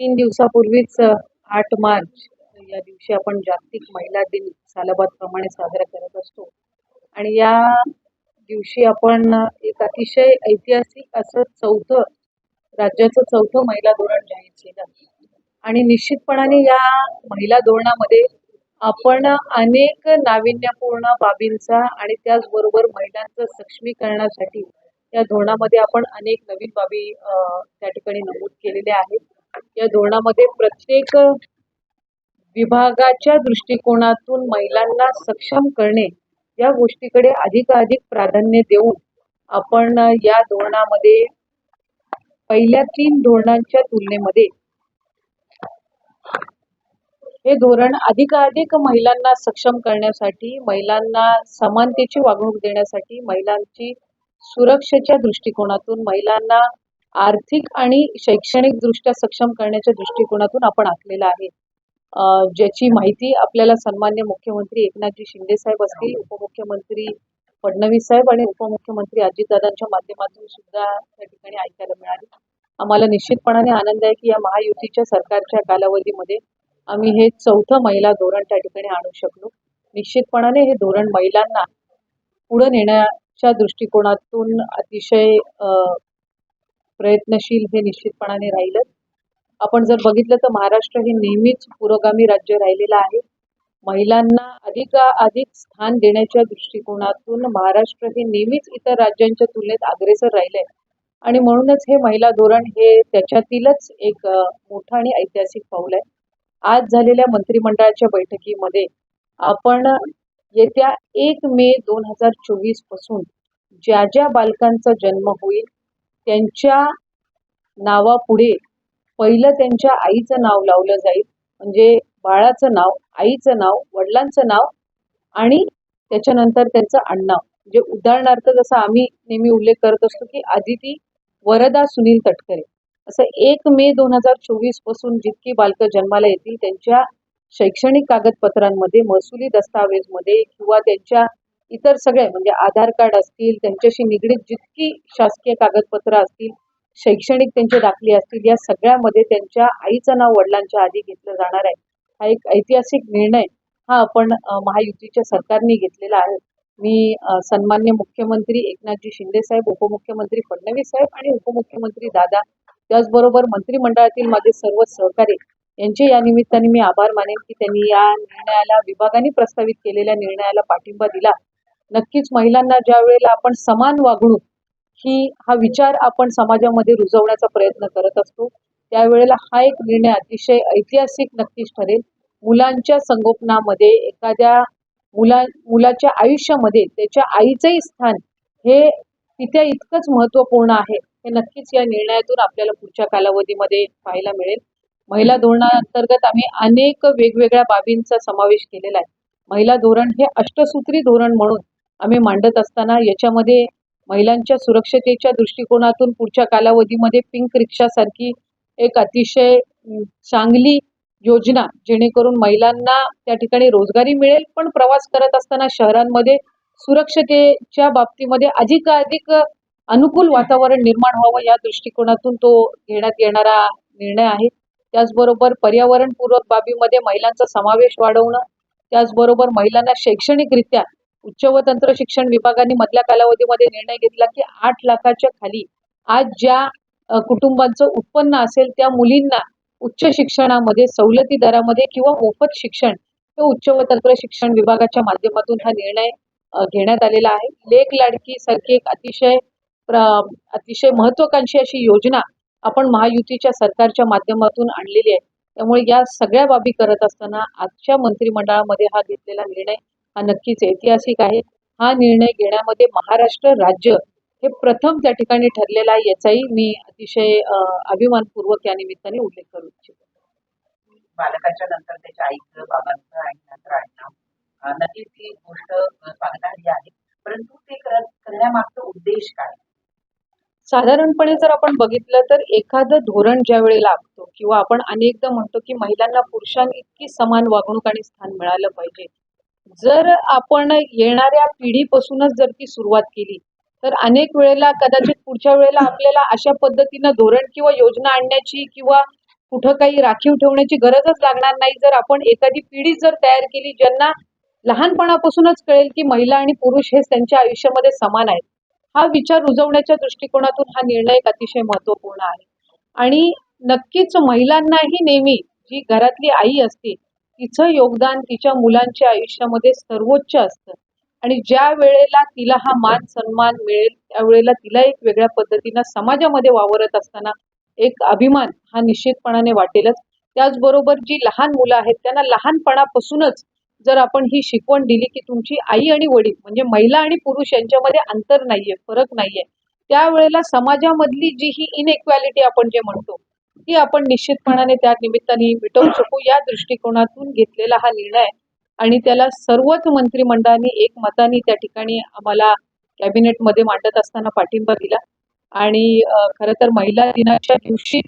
तीन दिवसापूर्वीच आठ मार्च या दिवशी आपण जागतिक महिला दिन सालाबादप्रमाणे साजरा करत असतो. आणि या दिवशी आपण एक अतिशय ऐतिहासिक असं चौथं राज्याचं चौथं महिला धोरण जाहीर केलं. आणि निश्चितपणाने या महिला धोरणामध्ये आपण अनेक नाविन्यपूर्ण बाबींचा आणि त्याचबरोबर महिलांचं सक्षमीकरणासाठी या धोरणामध्ये आपण अनेक नवीन बाबी त्या ठिकाणी नमूद केलेल्या आहेत. या धोरणामध्ये प्रत्येक विभागाच्या दृष्टिकोनातून महिलांना सक्षम करणे या गोष्टीकडे अधिकाधिक प्राधान्य देऊन आपण या धोरणामध्ये पहिल्या तीन धोरणांच्या तुलनेमध्ये हे धोरण अधिकाधिक महिलांना सक्षम करण्यासाठी महिलांना समानतेची वागणूक देण्यासाठी महिलांची सुरक्षेच्या दृष्टिकोनातून महिलांना आर्थिक आणि शैक्षणिकदृष्ट्या सक्षम करण्याच्या दृष्टिकोनातून आपण आखलेलं आहे. ज्याची माहिती आपल्याला सन्मान्य मुख्यमंत्री एकनाथजी शिंदे साहेब असतील उपमुख्यमंत्री फडणवीस साहेब आणि उपमुख्यमंत्री अजितदादांच्या माध्यमातून सुद्धा त्या ठिकाणी ऐकायला मिळाली. आम्हाला निश्चितपणाने आनंद आहे की या महायुतीच्या सरकारच्या कालावधीमध्ये आम्ही हे चौथं महिला धोरण त्या ठिकाणी आणू शकलो. निश्चितपणाने हे धोरण महिलांना पुढे नेण्याच्या दृष्टिकोनातून अतिशय प्रयत्नशील हे निश्चितपणाने राहिलं आपण जर बघितलं तर महाराष्ट्र हे नेहमीच पुरोगामी राज्य राहिलेलं आहे. महिलांना अधिक अधिक स्थान देण्याच्या दृष्टिकोनातून महाराष्ट्र हे नेहमीच इतर राज्यांच्या तुलनेत अग्रेसर राहिले. आणि म्हणूनच हे महिला धोरण हे त्याच्यातीलच एक मोठं आणि ऐतिहासिक पाऊल आहे. आज झालेल्या मंत्रिमंडळाच्या बैठकीमध्ये आपण येत्या एक मे दोन हजार चोवीसपासून ज्या ज्या बालकांचा जन्म होईल त्यांच्या नावापुढे पहिलं त्यांच्या आईचं नाव लावलं जाईल. म्हणजे बाळाचं नाव आईचं नाव वडिलांचं नाव आणि त्याच्यानंतर त्यांचं आडनाव. म्हणजे उदाहरणार्थ जसं आम्ही नेहमी उल्लेख करत असतो की आदिती वरदा सुनील तटकरे. असं एक मे दोन हजार चोवीसपासून जितकी बालकं जन्माला येतील त्यांच्या शैक्षणिक कागदपत्रांमध्ये महसुली दस्तावेजमध्ये किंवा त्यांच्या इतर सगळे म्हणजे आधार कार्ड असतील त्यांच्याशी निगडीत जितकी शासकीय कागदपत्र असतील शैक्षणिक त्यांचे दाखले असतील या सगळ्यामध्ये त्यांच्या आईचं नाव वडिलांच्या आधी घेतलं जाणार आहे. हा एक ऐतिहासिक निर्णय हा आपण महायुतीच्या सरकारने घेतलेला आहे. मी सन्मान्य मुख्यमंत्री एकनाथजी शिंदे साहेब उपमुख्यमंत्री फडणवीस साहेब आणि उपमुख्यमंत्री दादा त्याचबरोबर मंत्रिमंडळातील माझे सर्व सहकारी यांचे या निमित्ताने मी आभार मानेन की त्यांनी या निर्णयाला विभागाने प्रस्तावित केलेल्या निर्णयाला पाठिंबा दिला. नक्कीच महिलांना ज्या वेळेला आपण समान वागणूक ही हा विचार आपण समाजामध्ये रुजवण्याचा प्रयत्न करत असतो त्यावेळेला हा एक निर्णय अतिशय ऐतिहासिक नक्कीच ठरेल. मुलांच्या संगोपनामध्ये एखाद्या मुला मुलाच्या आयुष्यामध्ये त्याच्या आईचंही स्थान हे तिथे इतकंच महत्त्वपूर्ण आहे हे नक्कीच या निर्णयातून आपल्याला पुढच्या कालावधीमध्ये पाहायला मिळेल. महिला धोरणाअंतर्गत आम्ही अनेक वेगवेगळ्या बाबींचा समावेश केलेला आहे. महिला धोरण हे अष्टसूत्री धोरण म्हणून आम्ही मांडत असताना याच्यामध्ये महिलांच्या सुरक्षतेच्या दृष्टिकोनातून पुढच्या कालावधीमध्ये पिंक रिक्षासारखी एक अतिशय चांगली योजना जेणेकरून महिलांना त्या ठिकाणी रोजगारी मिळेल. पण प्रवास करत असताना शहरांमध्ये सुरक्षतेच्या बाबतीमध्ये अधिकाधिक अनुकूल वातावरण निर्माण व्हावं या दृष्टिकोनातून तो घेण्यात येणारा निर्णय आहे. त्याचबरोबर पर्यावरणपूरक बाबीमध्ये महिलांचा समावेश वाढवणं त्याचबरोबर महिलांना शैक्षणिकरित्या उच्च व तंत्र शिक्षण विभागाने मधल्या कालावधीमध्ये निर्णय घेतला की आठ लाखाच्या खाली आज ज्या कुटुंबांचं उत्पन्न असेल त्या मुलींना उच्च शिक्षणामध्ये सवलती दरामध्ये किंवा मोफत शिक्षण हे उच्च व तंत्र शिक्षण विभागाच्या माध्यमातून हा निर्णय घेण्यात आलेला आहे. लेख लाडकी सारखी एक अतिशय अतिशय महत्वाकांक्षी अशी योजना आपण महायुतीच्या सरकारच्या माध्यमातून आणलेली आहे. त्यामुळे या सगळ्या बाबी करत असताना आजच्या मंत्रिमंडळामध्ये हा घेतलेला निर्णय हा नक्कीच ऐतिहासिक आहे. हा निर्णय घेण्यामध्ये महाराष्ट्र राज्य हे प्रथम त्या ठिकाणी ठरलेलं आहे याचाही मी अतिशय अभिमानपूर्वक या निमित्ताने उल्लेख करू इच्छितो. बालकाच्या नंतर त्याच्या आईचं बाबांचं आणि नंतर आईचं अं, नक्कीच ही गोष्ट स्वागतार्ह आहे. परंतु ते कर- करण्यामागचा उद्देश काय? साधारणपणे जर आपण बघितलं तर एखादं धोरण ज्या वेळेला आखतो किंवा आपण अनेकदा म्हणतो की महिलांना पुरुषांइतकी समान वागणूक आणि स्थान मिळालं पाहिजे जर आपण येणाऱ्या पिढीपासूनच जर ती सुरुवात केली तर अनेक वेळेला कदाचित पुढच्या वेळेला आपल्याला अशा पद्धतीनं धोरण किंवा योजना आणण्याची किंवा कुठं काही राखीव ठेवण्याची गरजच लागणार नाही. जर आपण एखादी पिढी जर तयार केली ज्यांना लहानपणापासूनच कळेल की महिला आणि पुरुष हे त्यांच्या आयुष्यामध्ये समान आहेत हा विचार रुजवण्याच्या दृष्टिकोनातून हा निर्णय एक अतिशय महत्त्वपूर्ण आहे. आणि नक्कीच महिलांनाही नेहमी जी घरातली आई असते तिचं योगदान तिच्या मुलांच्या आयुष्यामध्ये सर्वोच्च असतं. आणि ज्या वेळेला तिला हा मान सन्मान मिळेल त्यावेळेला तिला एक वेगळ्या पद्धतीनं समाजामध्ये वावरत असताना एक अभिमान हा निश्चितपणाने वाटेलच. त्याचबरोबर जी लहान मुलं आहेत त्यांना लहानपणापासूनच जर आपण ही शिकवण दिली की तुमची आई आणि वडील म्हणजे महिला आणि पुरुष यांच्यामध्ये अंतर नाहीये फरक नाहीये त्यावेळेला समाजामधली जी ही इनइक्वॅलिटी आपण जे म्हणतो ती आपण निश्चितपणाने त्या निमित्ताने मिटवू शकू. या दृष्टिकोनातून घेतलेला हा निर्णय आणि त्याला सर्वच मंत्रिमंडळाने एक मताने त्या ठिकाणी आम्हाला कॅबिनेटमध्ये मांडत असताना पाठिंबा दिला. आणि खरं तर महिला दिनाच्या दिवशी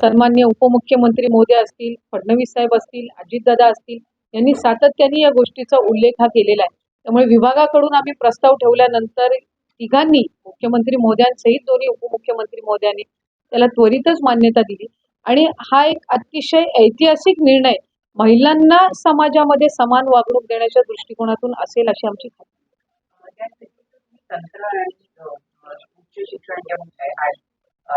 सन्मान्य उपमुख्यमंत्री मोदी असतील फडणवीस साहेब असतील अजितदादा असतील यांनी सातत्याने या गोष्टीचा उल्लेख हा केलेला आहे. त्यामुळे विभागाकडून आम्ही प्रस्ताव ठेवल्यानंतर तिघांनी मुख्यमंत्री महोदयांसहित दोन्ही उपमुख्यमंत्री महोदयांनी त्याला त्वरितच मान्यता दिली आणि हा एक अतिशय ऐतिहासिक निर्णय महिलांना समाजामध्ये समान वागणूक देण्याच्या दृष्टिकोनातून असेल अशी आमची खात्री उच्च शिक्षण जे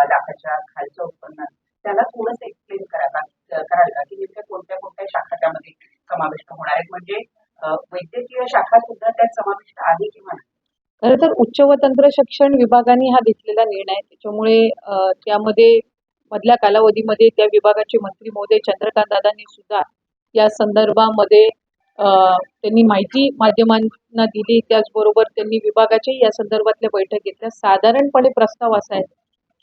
लाखाच्या खालचं उत्पन्न त्याला थोडंसं एक्सप्लेन करायला कराल का की नेमक्या कोणत्या कोणत्या शाखा त्यामध्ये समाविष्ट होणार आहेत म्हणजे वैद्यकीय शाखा सुद्धा त्यात समाविष्ट आहे किंवा नाही? खरं तर उच्च व तंत्र शिक्षण विभागाने हा घेतलेला निर्णय आहे. त्याच्यामुळे त्यामध्ये मधल्या कालावधीमध्ये त्या विभागाचे मंत्री महोदय चंद्रकांत दादांनी सुद्धा या संदर्भामध्ये त्यांनी माहिती माध्यमांना दिली. त्याचबरोबर त्यांनी विभागाचे या संदर्भातल्या बैठक घेतल्या साधारणपणे प्रस्ताव असा आहे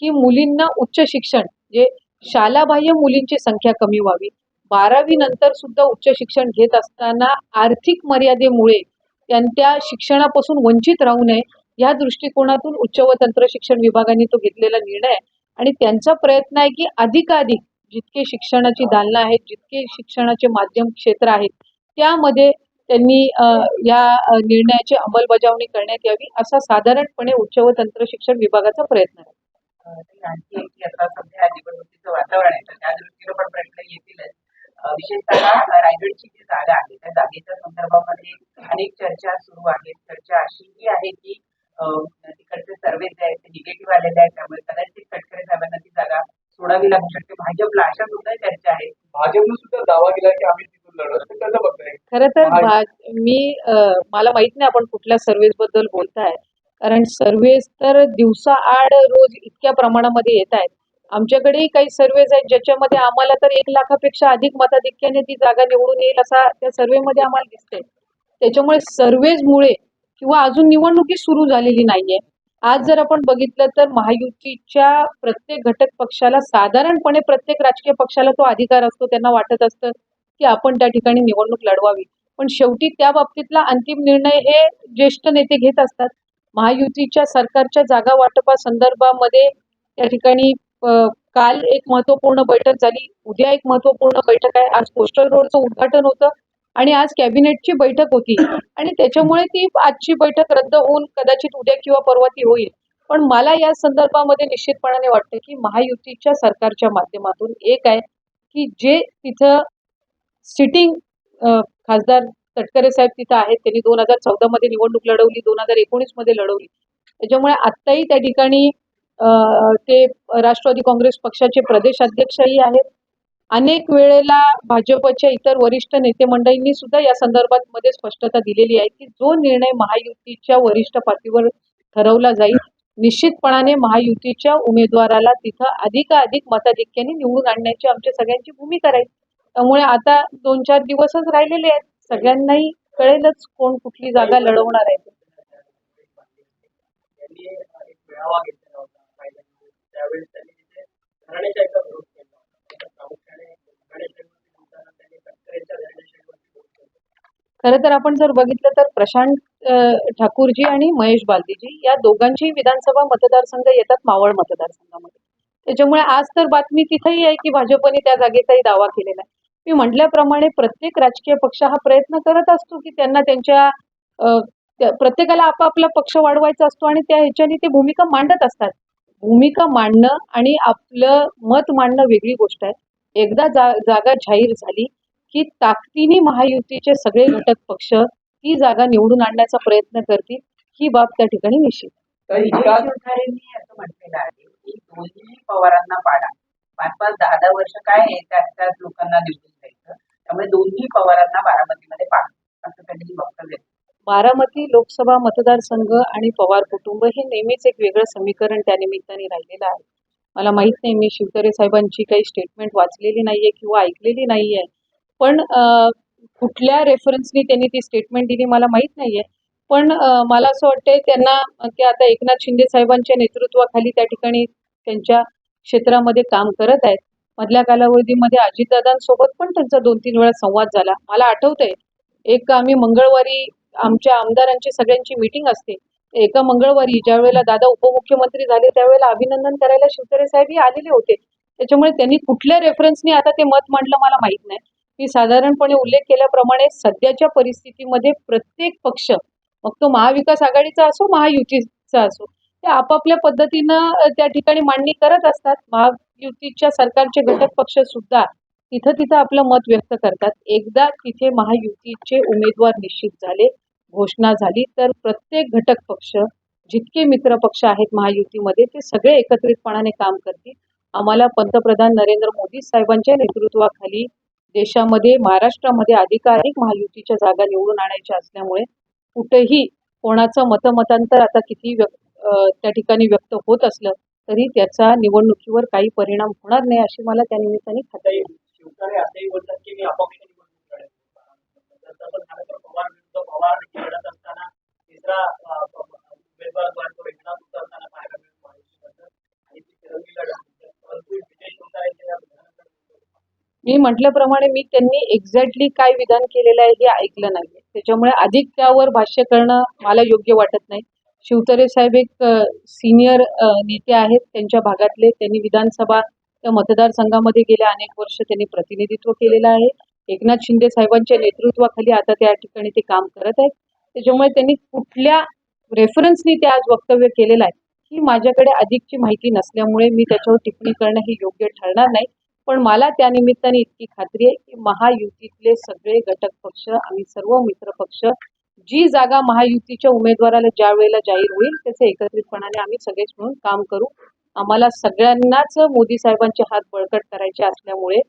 की मुलींना उच्च शिक्षण जे शालाबाह्य मुलींची संख्या कमी व्हावी. बारावी नंतर सुद्धा उच्च शिक्षण घेत असताना आर्थिक मर्यादेमुळे त्यांच्या शिक्षणापासून वंचित राहू नये या दृष्टिकोनातून उच्च व तंत्र शिक्षण विभागाने तो घेतलेला निर्णय आहे. आणि त्यांचा प्रयत्न आहे की अधिकाधिक जितके शिक्षणाची दालनं आहेत जितके शिक्षणाचे माध्यम क्षेत्र आहेत त्यामध्ये त्यांनी या निर्णयाची अंमलबजावणी करण्यात यावी असा साधारणपणे उच्च व तंत्र शिक्षण विभागाचा प्रयत्न आहे. आणखी एक आता सध्या निवडणुकीचं वातावरण आहे तर त्या दृष्टीनं पण प्रश्न येतीलच. विशेषतः रायगडची जी जागा आहे त्या जागेच्या संदर्भामध्ये अनेक चर्चा सुरू आहेत. चर्चा अशीही आहे की अ, तिकडचे सर्वे जे आहेत ते निगेटिव्ह आलेले आहेत त्यामुळे कदाचित तटकरे साहेबांना ती जागा सोडावी लागू शकते. भाजपला अशा सुद्धा चर्चा आहेत. भाजपनं सुद्धा दावा केला की आम्ही तिथून बघताय खरं तर मी मला माहीत नाही आपण कुठल्या सर्व्हिसबद्दल बोलताय. कारण सर्व्हिस तर दिवसा आड रोज इतक्या प्रमाणामध्ये येत आहेत. आमच्याकडेही काही सर्वेज आहेत ज्याच्यामध्ये आम्हाला तर एक लाखापेक्षा अधिक मताधिक्याने ती जागा निवडून येईल असा त्या सर्वेमध्ये आम्हाला दिसतंय. त्याच्यामुळे सर्वेजमुळे किंवा अजून निवडणुकी सुरू झालेली नाहीये. आज जर आपण बघितलं तर महायुतीच्या प्रत्येक घटक पक्षाला साधारणपणे प्रत्येक राजकीय पक्षाला तो अधिकार असतो त्यांना वाटत असतं की आपण त्या ठिकाणी निवडणूक लढवावी. पण शेवटी त्या बाबतीतला अंतिम निर्णय हे ज्येष्ठ नेते घेत असतात. महायुतीच्या सरकारच्या जागा संदर्भामध्ये त्या ठिकाणी काल एक महत्त्वपूर्ण बैठक झाली. उद्या एक महत्त्वपूर्ण बैठक आहे. आज कोस्टल रोडचं उद्घाटन होतं आणि आज कॅबिनेटची बैठक होती. आणि त्याच्यामुळे ती आजची बैठक रद्द होऊन कदाचित उद्या किंवा परवा ती होईल. पण मला या संदर्भामध्ये निश्चितपणाने वाटतं की महायुतीच्या सरकारच्या माध्यमातून एक आहे की जे तिथं सिटिंग खासदार तटकरे साहेब तिथं आहेत. त्यांनी दोन हजार चौदामध्ये निवडणूक लढवली दोन हजार एकोणीसमध्ये लढवली. त्याच्यामुळे आत्ताही त्या ठिकाणी ते राष्ट्रवादी काँग्रेस पक्षाचे प्रदेशाध्यक्षही आहेत. अनेक वेळेला भाजपच्या इतर वरिष्ठ नेते मंडळींनी सुद्धा या संदर्भात मध्ये स्पष्टता दिलेली आहे की जो निर्णय महायुतीच्या वरिष्ठ पातळीवर ठरवला जाईल निश्चितपणाने महायुतीच्या उमेदवाराला तिथं अधिकाधिक मताधिक्याने निवडून आणण्याची आमच्या सगळ्यांची भूमिका राहील. त्यामुळे आता दोन चार दिवसच राहिलेले आहेत. सगळ्यांनाही कळेलच कोण कुठली जागा लढवणार आहे ते. त्यांनी एक मेळावा घेतलेला होता पहिल्यांदा. त्यावेळेस त्यांनी तिथे घराण्याच्या एका विरोध केला. होता. प्रामुख्याने घराण्याच्या त्यांनी घराण्याच्या खरं तर आपण जर बघितलं तर प्रशांत ठाकूरजी आणि महेश बालदीजी या दोघांची विधानसभा मतदारसंघ येतात मावळ मतदारसंघामध्ये. त्याच्यामुळे आज तर बातमी तिथेही आहे की भाजपने त्या जागेचाही दावा केलेला आहे. मी म्हटल्याप्रमाणे प्रत्येक राजकीय पक्ष हा प्रयत्न करत असतो की त्यांना त्यांच्या प्रत्येकाला आपापला पक्ष वाढवायचा असतो आणि त्या ह्याच्याने ते भूमिका मांडत असतात. भूमिका मांडणं आणि आपलं मत मांडणं वेगळी गोष्ट आहे. एकदा जा जागा जाहीर झाली की ताकदीने महायुतीचे सगळे घटक पक्ष ती जागा निवडून आणण्याचा प्रयत्न करतील ही बाब त्या ठिकाणी निश्चित. असं म्हटलेलं आहे की दोन्ही पवारांना पाडा. पाच पाच दहा दहा वर्ष काय आहे त्याच त्याच लोकांना निवडून द्यायचं. त्यामुळे दोन्ही पवारांना बारामतीमध्ये पाडा असं त्यांनी वक्तव्य केलं. बारामती लोकसभा मतदारसंघ आणि पवार कुटुंब हे नेहमीच एक वेगळं समीकरण त्या निमित्ताने राहिलेलं आहे. मला माहीत नाही मी शिवतरे साहेबांची काही स्टेटमेंट वाचलेली नाही आहे किंवा ऐकलेली नाही आहे पण कुठल्या रेफरन्सनी त्यांनी ती स्टेटमेंट दिली मला माहीत नाही आहे पण मला असं वाटतंय त्यांना ते आता एकनाथ शिंदे साहेबांच्या नेतृत्वाखाली त्या ठिकाणी त्यांच्या क्षेत्रामध्ये काम करत आहेत. मधल्या कालावधीमध्ये अजितदादांसोबत पण त्यांचा दोन तीन वेळा संवाद झाला. मला आठवतंय एक आम्ही मंगळवारी आमच्या आमदारांची सगळ्यांची मीटिंग असते. एका मंगळवारी ज्या वेळेला दादा उपमुख्यमंत्री झाले त्यावेळेला अभिनंदन करायला शिवतरे साहेबही आलेले होते. त्याच्यामुळे त्यांनी कुठल्या रेफरन्सनी आता ते मत मांडलं मला माहीत नाही. मी साधारणपणे उल्लेख केल्याप्रमाणे सध्याच्या परिस्थितीमध्ये प्रत्येक पक्ष मग तो महाविकास आघाडीचा असो महायुतीचा असो ते आपापल्या पद्धतीनं त्या ठिकाणी मांडणी करत असतात. महायुतीच्या सरकारचे घटक पक्ष सुद्धा तिथं तिथं आपलं मत व्यक्त करतात एकदा तिथे महायुतीचे उमेदवार निश्चित झाले घोषणा झाली तर प्रत्येक घटक पक्ष जितके मित्र पक्ष आहेत महायुतीमध्ये ते सगळे एकत्रितपणाने काम करतील आम्हाला पंतप्रधान नरेंद्र मोदी साहेबांच्या नेतृत्वाखाली देशामध्ये महाराष्ट्रामध्ये अधिकाधिक महायुतीच्या जागा निवडून आणायच्या असल्यामुळे कुठेही कोणाचं मतमतांतर आता किती त्या ठिकाणी व्यक्त होत असलं तरी त्याचा निवडणुकीवर काही परिणाम होणार नाही अशी मला त्या निमित्ताने खात्री आहे. ताई, शिवतारे असंही बोलतात की मी अपक्ष निवडणूक लढेन. जर झालं तर पवार विरुद्ध पवार लढत असताना तिसरा उमेदवार जो तो एकनाथ उतरताना पाहायला मिळतो. आणि ती फिरवली लढत. परंतु विजय शिवतारेंच्या मी म्हटल्याप्रमाणे मी त्यांनी एक्झॅक्टली काय विधान केलेलं आहे हे ऐकलं नाही त्याच्यामुळे अधिक त्यावर भाष्य करणं मला योग्य वाटत नाही. शिवतरे साहेब एक सिनियर नेते आहेत. त्यांच्या भागातले त्यांनी विधानसभा त्या मतदारसंघामध्ये गेल्या अनेक वर्ष त्यांनी प्रतिनिधित्व केलेलं आहे. एकनाथ शिंदे साहेबांच्या नेतृत्वाखाली आता त्या ठिकाणी ते काम करत आहेत. त्याच्यामुळे त्यांनी कुठल्या रेफरन्सनी ते आज वक्तव्य केलेलं आहे ही माझ्याकडे अधिकची माहिती नसल्यामुळे मी त्याच्यावर टिप्पणी करणं हे योग्य ठरणार नाही. पण मला त्या निमित्ताने इतकी खात्री आहे की महायुतीतले सगळे घटक पक्ष आम्ही सर्व मित्र पक्ष जी जागा महायुतीच्या उमेदवाराला ज्या वेळेला जाहीर होईल त्याचे एकत्रितपणाने आम्ही सगळेच म्हणून काम करू. आम्हाला सगळ्यांनाच मोदी साहेबांचे हात बळकट करायचे असल्यामुळे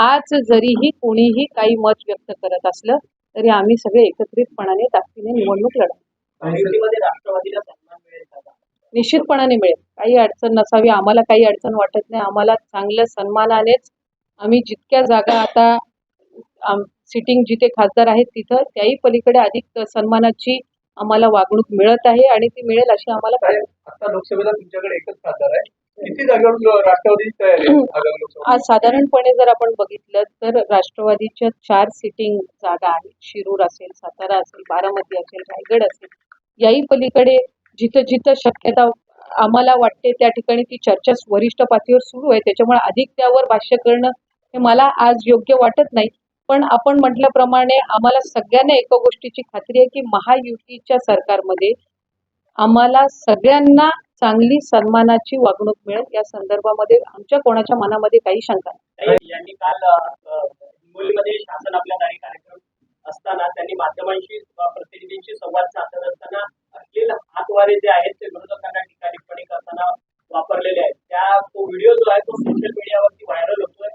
आज जरीही कोणीही काही मत व्यक्त करत असलं तरी आम्ही सगळे एकत्रितपणाने ताकदीने निवडणूक लढवू. महायुतीमध्ये राष्ट्रवादीला सन्मान मिळेल का? निश्चितपणाने मिळेल. काही अडचण नसावी आम्हाला काही अडचण वाटत नाही. आम्हाला चांगल्या सन्मानानेच आम्ही जितक्या जागा आता सिटिंग जिथे खासदार आहेत तिथं त्याही पलीकडे अधिक सन्मानाची आम्हाला वागणूक मिळत आहे आणि ती मिळेल अशी आम्हाला आता लोकसभेला तुमच्याकडे एकच खासदार आहे. किती जागेवर तयारी आज साधारणपणे जर आपण बघितलं तर राष्ट्रवादीच्या चार सिटिंग जागा आहेत. शिरूर असेल सातारा असेल बारामती असेल रायगड असेल. याही पलीकडे जिथं जिथं शक्यता आम्हाला वाटते त्या ठिकाणी ती चर्चा वरिष्ठ पातळीवर सुरू आहे. त्याच्यामुळे अधिक त्यावर भाष्य करणं हे मला आज योग्य वाटत नाही. पण आपण म्हटल्याप्रमाणे आम्हाला सगळ्यांना एका गोष्टीची खात्री आहे की महायुतीच्या सरकारमध्ये आम्हाला सगळ्यांना चांगली सन्मानाची वागणूक मिळेल. या संदर्भामध्ये आमच्या कोणाच्या मनामध्ये काही शंका नाही. यांनी काल हिंगोलीमध्ये शासन आपल्या दारी कार्यक्रम असताना त्यांनी माध्यमांशी प्रतिनिधींशी संवाद साधत असताना असलेले हातवारे जे आहेत ते विरोधकांना टीका टिप्पणी करताना वापरलेले आहेत. त्या तो व्हिडिओ जो आहे तो सोशल मीडियावरती व्हायरल होतोय.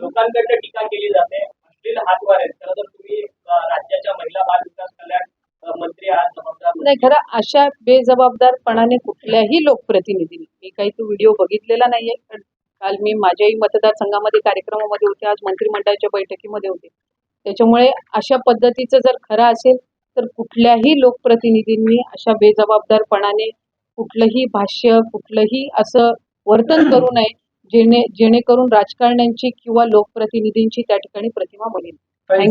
लोकांकडनं टीका केली जाते. आहेत. खरं तर तुम्ही राज्याच्या महिला बाल विकास कल्याण मंत्री जबाबदार नाही खरं अशा बेजबाबदारपणाने कुठल्याही लोकप्रतिनिधींनी मी काही तो व्हिडिओ बघितलेला नाहीये पण काल मी माझ्याही मतदारसंघामध्ये कार्यक्रमामध्ये होते आज मंत्रिमंडळाच्या बैठकीमध्ये होते त्याच्यामुळे अशा पद्धतीचं जर खरं असेल तर कुठल्याही लोकप्रतिनिधींनी अशा बेजबाबदारपणाने कुठलंही भाष्य कुठलंही असं वर्तन करू नये जेणे जेणेकरून राजकारण्यांची किंवा लोकप्रतिनिधींची त्या ठिकाणी प्रतिमा बनेल. ताई,